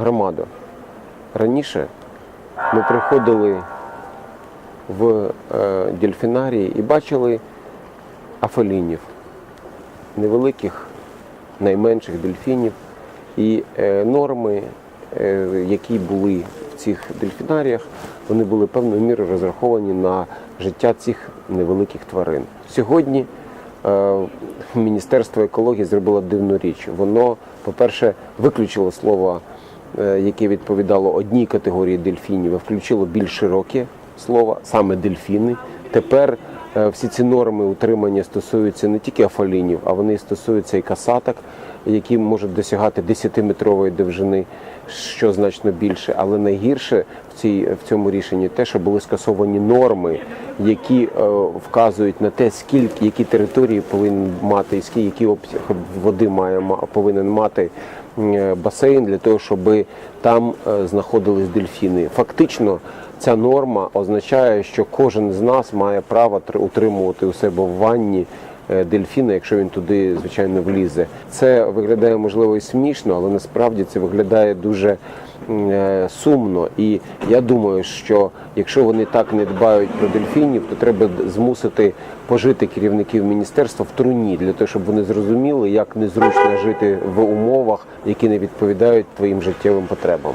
громадо, раніше ми приходили в е, дельфінарії і бачили афалінів, невеликих, найменших дельфінів. І е, норми, е, які були в цих дельфінаріях, вони були певною мірою розраховані на життя цих невеликих тварин. Сьогодні Міністерство екології зробило дивну річ. Воно, по-перше, виключило слово, яке відповідало одній категорії дельфінів, а включило більш широке слово, саме дельфіни. Тепер е, всі ці норми утримання стосуються не тільки афалінів, а вони стосуються і касаток, які можуть досягати 10-метрової довжини, що значно більше. Але найгірше в цій в цьому рішенні те, що були скасовані норми, які е, вказують на те, скільки які території повинен мати, і скільки який обсяг води має повинен мати басейн для того, щоб там е, знаходились дельфіни. Фактично. Ця норма означає, що кожен з нас має право утримувати у себе в ванні е, дельфіна, якщо він туди, звичайно, влізе. Це виглядає можливо і смішно, але насправді це виглядає дуже е, сумно. І я думаю, що якщо вони так не дбають про дельфінів, то треба змусити пожити керівників міністерства в труні для того, щоб вони зрозуміли, як незручно жити в умовах, які не відповідають твоїм життєвим потребам.